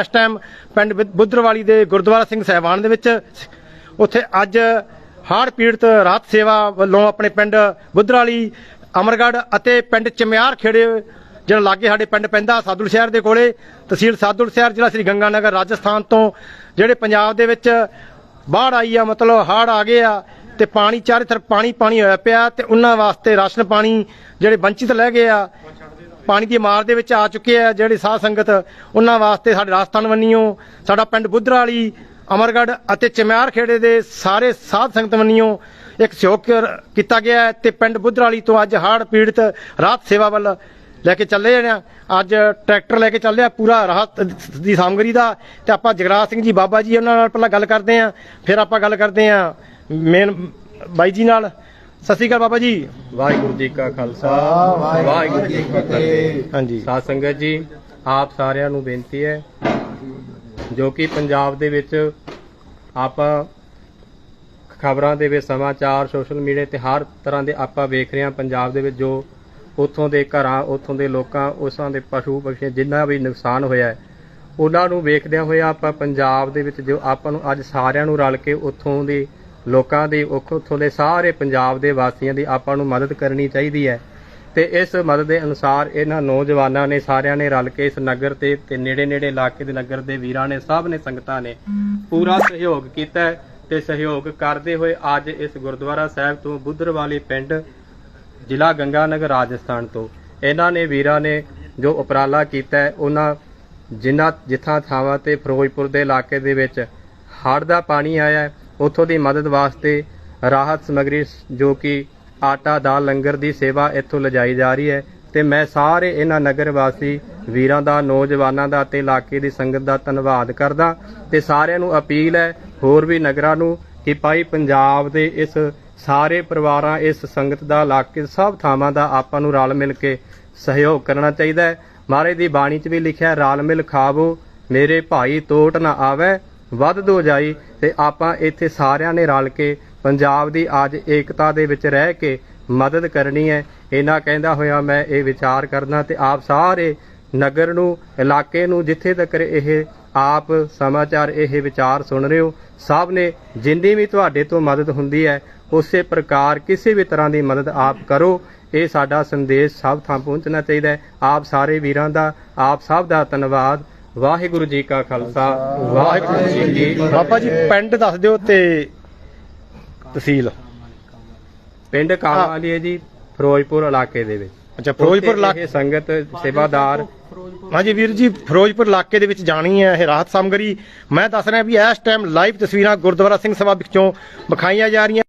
ਇਸ ਟਾਈਮ ਪਿੰਡ ਬੁੱਧਰਵਾਲੀ ਦੇ ਗੁਰਦੁਆਰਾ ਸਿੰਘ ਸਹਿਬਾਨ ਦੇ ਵਿੱਚ ਉੱਥੇ ਅੱਜ ਹੜ੍ਹ ਪੀੜਤ ਰਾਹਤ ਸੇਵਾ ਵੱਲੋਂ ਆਪਣੇ ਪਿੰਡ ਬੁੱਧਰਵਾਲੀ, ਅਮਰਗੜ੍ਹ ਅਤੇ ਪਿੰਡ ਚਮਿਆਰ ਖੇੜੇ ਜਿਹੜਾ ਲਾਗੇ ਸਾਡੇ ਪਿੰਡ ਪੈਂਦਾ ਸਾਦੁਲ ਸ਼ਹਿਰ ਦੇ ਕੋਲੇ, ਤਹਿਸੀਲ ਸਾਦੁਲ ਸ਼ਹਿਰ, ਜ਼ਿਲ੍ਹਾ ਸ੍ਰੀ ਗੰਗਾਨਗਰ, ਰਾਜਸਥਾਨ ਤੋਂ ਜਿਹੜੇ ਪੰਜਾਬ ਦੇ ਵਿੱਚ ਬਾੜ ਆਈ ਆ, ਮਤਲਬ ਹੜ੍ਹ ਆ ਗਏ ਆ ਤੇ ਪਾਣੀ, ਚਾਰੇ ਤਰਫ ਪਾਣੀ ਪਾਣੀ ਹੋਇਆ ਪਿਆ ਤੇ ਉਹਨਾਂ ਵਾਸਤੇ ਰਾਸ਼ਨ ਪਾਣੀ ਜਿਹੜੇ ਵੰਚਿਤ ਲੈ ਗਏ ਆ। ਪਾਣੀ ਦੀ ਮਾਰ ਦੇ ਵਿੱਚ ਆ ਚੁੱਕੇ ਆ ਜਿਹੜੇ ਸਾਧ ਸੰਗਤ, ਉਹਨਾਂ ਵਾਸਤੇ ਸਾਡੇ ਰਾਜਸਥਾਨ ਵੰਨੀਓ ਸਾਡਾ ਪਿੰਡ ਬੁੱਧਰਾਲੀ, ਅਮਰਗੜ੍ਹ ਅਤੇ ਚਮਿਆਰ ਖੇੜੇ ਦੇ ਸਾਰੇ ਸਾਧ ਸੰਗਤ ਵੰਨੀਓ ਇੱਕ ਸਹਿਯੋਗ ਕੀਤਾ ਗਿਆ ਹੈ ਤੇ ਪਿੰਡ ਬੁੱਧਰਾਲੀ ਤੋਂ ਅੱਜ ਹੜ੍ਹ ਪੀੜਤ ਰਾਹਤ ਸੇਵਾ ਵੱਲ ਲੈ ਕੇ ਚੱਲੇ ਜਾਣਾ ਅੱਜ ਟਰੈਕਟਰ ਲੈ ਕੇ ਚੱਲੇ ਆ ਪੂਰਾ ਰਾਹਤ ਦੀ ਸਾਮਗਰੀ ਦਾ ਤੇ ਆਪਾਂ ਜਗਰਾਜ ਸਿੰਘ ਜੀ, ਬਾਬਾ ਜੀ ਉਹਨਾਂ ਨਾਲ ਪਹਿਲਾਂ ਗੱਲ ਕਰਦੇ ਆ, ਫਿਰ ਆਪਾਂ ਗੱਲ ਕਰਦੇ ਆ ਮੇਨ ਬਾਈ ਜੀ ਨਾਲ। ਸਤਿ ਸ਼੍ਰੀ ਅਕਾਲ ਬਾਬਾ ਜੀ। ਵਾਹਿਗੁਰੂ ਜੀ ਕਾ ਖਾਲਸਾ ਵਾਹਿਗੁਰੂ ਜੀ ਕੀ ਫਤਿਹ। ਹਾਂਜੀ। ਸਾਧ ਸੰਗਤ ਜੀ ਆਪ ਸਾਰਿਆਂ ਨੂੰ ਬੇਨਤੀ ਹੈ ਜੋ ਕਿ ਪੰਜਾਬ ਦੇ ਵਿੱਚ ਆਪਾਂ ਖਬਰਾਂ ਦੇ ਵਿੱਚ ਸਮਾਚਾਰ ਸੋਸ਼ਲ ਮੀਡੀਆ ਤੇ ਹਰ ਤਰ੍ਹਾਂ ਦੇ ਆਪਾਂ ਵੇਖ ਰਹੇ ਹਾਂ ਪੰਜਾਬ ਦੇ ਵਿੱਚ ਜੋ ਉੱਥੋਂ ਦੇ ਘਰਾਂ ਉੱਥੋਂ ਦੇ ਲੋਕਾਂ ਉਸਾਂ ਦੇ ਪਸ਼ੂ ਪਕਸ਼ੀ ਜਿੰਨਾ ਵੀ ਨੁਕਸਾਨ ਹੋਇਆ ਹੈ ਉਹਨਾਂ ਨੂੰ ਵੇਖਦਿਆਂ ਹੋਇਆ ਆਪਾਂ ਪੰਜਾਬ ਦੇ ਵਿੱਚ ਜੋ ਆਪਾਂ ਨੂੰ ਅੱਜ ਸਾਰਿਆਂ ਨੂੰ ਰਲ ਕੇ ਉੱਥੋਂ ਦੇ ਲੋਕਾਂ ਦੀ ਉੱਖ- ਉੱਥੋਂ ਦੇ ਸਾਰੇ ਪੰਜਾਬ ਦੇ ਵਾਸੀਆਂ ਦੀ ਆਪਾਂ ਨੂੰ ਮਦਦ ਕਰਨੀ ਚਾਹੀਦੀ ਹੈ। ਤੇ ਇਸ ਮਦਦ ਦੇ ਅਨੁਸਾਰ ਇਹਨਾਂ ਨੌਜਵਾਨਾਂ ਨੇ ਸਾਰਿਆਂ ਨੇ ਰਲ ਕੇ ਇਸ ਨਗਰ ਤੇ ਤੇ ਨੇੜੇ ਨੇੜੇ ਇਲਾਕੇ ਦੇ ਨਗਰ ਦੇ ਵੀਰਾਂ ਨੇ, ਸਭ ਨੇ, ਸੰਗਤਾਂ ਨੇ ਪੂਰਾ ਸਹਿਯੋਗ ਕੀਤਾ ਤੇ ਸਹਿਯੋਗ ਕਰਦੇ ਹੋਏ ਅੱਜ ਇਸ ਗੁਰਦੁਆਰਾ ਸਾਹਿਬ ਤੋਂ ਬੁੱਧਰਵਾਲੀ ਪਿੰਡ ਜ਼ਿਲ੍ਹਾ ਗੰਗਾਨਗਰ ਰਾਜਸਥਾਨ ਤੋਂ ਇਹਨਾਂ ਨੇ ਵੀਰਾਂ ਨੇ ਜੋ ਉਪਰਾਲਾ ਕੀਤਾ ਉਹਨਾਂ ਜਿਨ੍ਹਾਂ ਜਿੱਥਾਂ ਥਾਵਾਂ ਤੇ ਫਿਰੋਜ਼ਪੁਰ ਦੇ ਇਲਾਕੇ ਦੇ ਵਿੱਚ ਹੜ੍ਹ ਦਾ ਪਾਣੀ ਆਇਆ ਉੱਥੋਂ ਦੀ ਮਦਦ ਵਾਸਤੇ ਰਾਹਤ ਸਮਗਰੀ ਜੋ ਕਿ ਆਟਾ, ਦਾਲ, ਲੰਗਰ ਦੀ ਸੇਵਾ ਇੱਥੋਂ ਲਿਜਾਈ ਜਾ ਰਹੀ ਹੈ ਤੇ ਮੈਂ ਸਾਰੇ ਇਹਨਾਂ ਨਗਰ ਵਾਸੀ ਵੀਰਾਂ ਦਾ, ਨੌਜਵਾਨਾਂ ਦਾ ਤੇ ਇਲਾਕੇ ਦੀ ਸੰਗਤ ਦਾ ਧੰਨਵਾਦ ਕਰਦਾ ਤੇ ਸਾਰਿਆਂ ਨੂੰ ਅਪੀਲ ਹੈ ਹੋਰ ਵੀ ਨਗਰਾਂ ਨੂੰ ਕਿ ਭਾਈ ਪੰਜਾਬ ਦੇ ਇਸ ਸਾਰੇ ਪਰਿਵਾਰਾਂ, ਇਸ ਸੰਗਤ ਦਾ ਇਲਾਕੇ ਸਭ ਥਾਵਾਂ ਦਾ ਆਪਾਂ ਨੂੰ ਰਲ ਮਿਲ ਕੇ ਸਹਿਯੋਗ ਕਰਨਾ ਚਾਹੀਦਾ ਹੈ। ਮਹਾਰਾਜ ਦੀ ਬਾਣੀ 'ਚ ਵੀ ਲਿਖਿਆ ਰਲ ਮਿਲ ਖਾਵੋ, ਮੇਰੇ ਭਾਈ ਤੋਟ ਨਾ ਆਵੇ। ਵੱਧ ਦੋ ਜਾਈ ਤੇ ਆਪਾਂ ਇੱਥੇ ਸਾਰਿਆਂ ਨੇ ਰਲ ਕੇ ਪੰਜਾਬ ਦੀ ਅੱਜ ਏਕਤਾ ਦੇ ਵਿੱਚ ਰਹਿ ਕੇ ਮਦਦ ਕਰਨੀ ਹੈ। ਇਹਨਾਂ ਕਹਿੰਦਾ ਹੋਇਆ ਮੈਂ ਇਹ ਵਿਚਾਰ ਕਰਨਾ ਤੇ ਆਪ ਸਾਰੇ ਨਗਰ ਨੂੰ, ਇਲਾਕੇ ਨੂੰ ਜਿੱਥੇ ਤੱਕ ਇਹ ਆਪ ਸਮਾਚਾਰ, ਇਹ ਵਿਚਾਰ ਸੁਣ ਰਹੇ ਹੋ, ਸਭ ਨੇ ਜਿੰਨੀ ਵੀ ਤੁਹਾਡੇ ਤੋਂ ਮਦਦ ਹੁੰਦੀ ਹੈ, ਉਸੇ ਪ੍ਰਕਾਰ ਕਿਸੇ ਵੀ ਤਰ੍ਹਾਂ ਦੀ ਮਦਦ ਆਪ ਕਰੋ। ਇਹ ਸਾਡਾ ਸੰਦੇਸ਼ ਸਭ ਥਾਂ ਪਹੁੰਚਣਾ ਚਾਹੀਦਾ ਹੈ। ਆਪ ਸਾਰੇ ਵੀਰਾਂ ਦਾ, ਆਪ ਸਭ ਦਾ ਧੰਨਵਾਦ। ਵਾਹਿਗੁਰੂ ਜੀ ਕਾ ਖਾਲਸਾ ਵਾਹਿਗੁਰੂ ਜੀ ਕੀ ਫਤਿਹ। ਬਾਬਾ ਜੀ ਪਿੰਡ ਦੱਸ ਦਿਓ ਤੇ ਤਹਿਸੀਲ। ਪਿੰਡ ਕਾਮਾਲੀ ਹੈ ਜੀ ਫਿਰੋਜ਼ਪੁਰ ਇਲਾਕੇ ਦੇ ਵਿੱਚ। ਅੱਛਾ ਫਿਰੋਜ਼ਪੁਰ ਇਲਾਕੇ ਸੰਗਤ ਸੇਵਾਦਾਰ ਹਾਂਜੀ ਵੀਰ ਜੀ ਫਿਰੋਜ਼ਪੁਰ ਇਲਾਕੇ ਦੇ ਵਿੱਚ ਜਾਣੀ ਹੈ ਇਹ ਰਾਹਤ ਸਾਮਗਰੀ। ਮੈਂ ਦੱਸ ਰਿਹਾ ਵੀ ਇਸ ਟਾਈਮ ਲਾਈਵ ਤਸਵੀਰਾਂ ਗੁਰਦੁਆਰਾ ਸਿੰਘ ਸਭਾ ਵਿੱਚੋਂ ਵਿਖਾਈਆਂ ਜਾ ਰਹੀਆਂ।